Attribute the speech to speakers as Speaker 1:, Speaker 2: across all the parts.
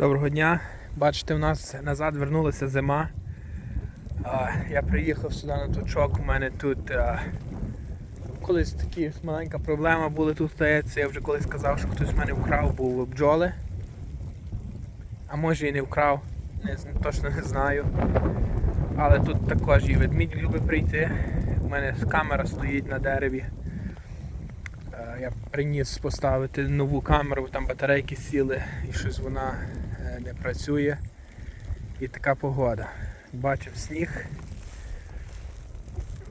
Speaker 1: Доброго дня. Бачите, у нас назад вернулася зима. Я приїхав сюди на точок. У мене тут колись такі маленька проблема була тут стається. Я вже колись сказав, що хтось в мене вкрав був бджоли. А може і не вкрав, не, точно не знаю. Але тут також і ведмідь любить прийти. У мене камера стоїть на дереві. Я приніс поставити нову камеру, там батарейки сіли і щось вона не працює. І така погода. Бачимо сніг.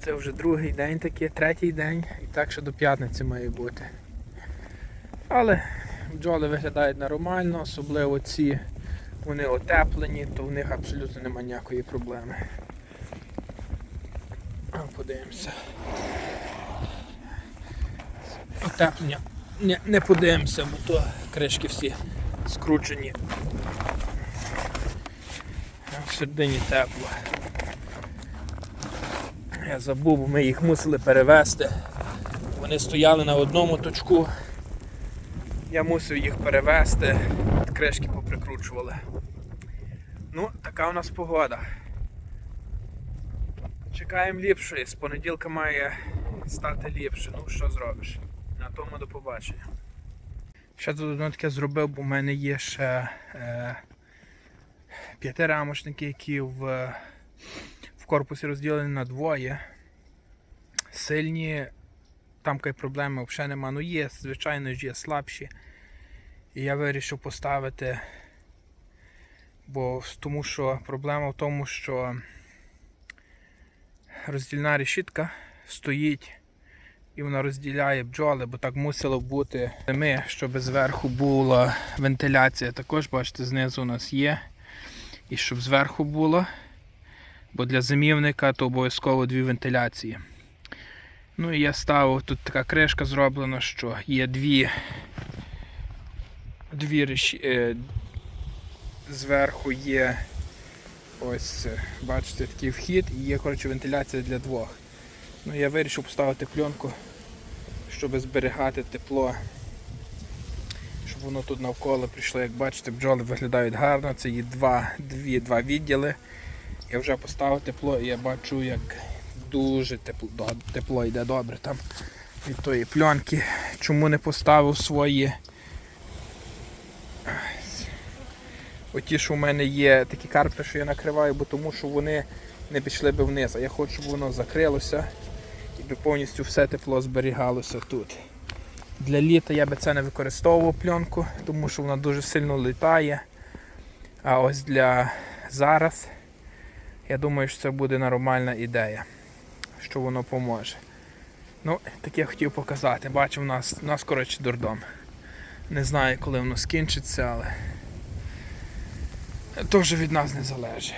Speaker 1: Це вже другий день такий, третій день, і так що до п'ятниці має бути. Але бджоли виглядають нормально, особливо ці вони отеплені, то в них абсолютно немає ніякої проблеми. Подивимося. Отеплення. Не, не подивимося, бо то кришки всі скручені. А В середині тепло. Я забув, ми їх мусили перевезти. Вони стояли на одному точку. Я мусив їх перевезти, кришки поприкручували. Ну, така у нас погода. Чекаємо ліпшої, з понеділка має стати ліпше. Ну що зробиш? На тому до побачення. Ще тут одне таке зробив, бо в мене є ще е, п'ятирамочники, які в, в корпусі розділені на двоє. Сильні, там якої проблеми взагалі нема. Ну є, звичайно ж є слабші. І я вирішив поставити, бо тому що проблема в тому, що роздільна решітка стоїть і вона розділяє бджоли, бо так мусило бути ми, щоб зверху була вентиляція. Також, бачите, знизу у нас є. І щоб зверху було. Бо для зимівника то обов'язково дві вентиляції. Ну і я ставив, тут така кришка зроблена, що є дві, дві реші, е, зверху є ось, е, бачите, такий вхід і є коротше, вентиляція для двох. Ну, я вирішив поставити пленку, щоб зберігати тепло, воно тут навколо прийшло. Як бачите, бджоли виглядають гарно. Це є два, дві, два відділи. Я вже поставив тепло і я бачу, як дуже тепло, тепло йде добре там від тої пленки. Чому не поставив свої. Оті, що в мене є такі карпи, що я накриваю, бо тому що вони не пішли би вниз. А я хочу, щоб воно закрилося і би повністю все тепло зберігалося тут. Для літа я би це не використовував пленку, тому що вона дуже сильно літає. А ось для зараз я думаю, що це буде нормальна ідея, що воно поможе. Ну, таке хотів показати. Бачу, у нас, у нас коротше, дурдом. Не знаю, коли воно скінчиться, але то від нас не залежить.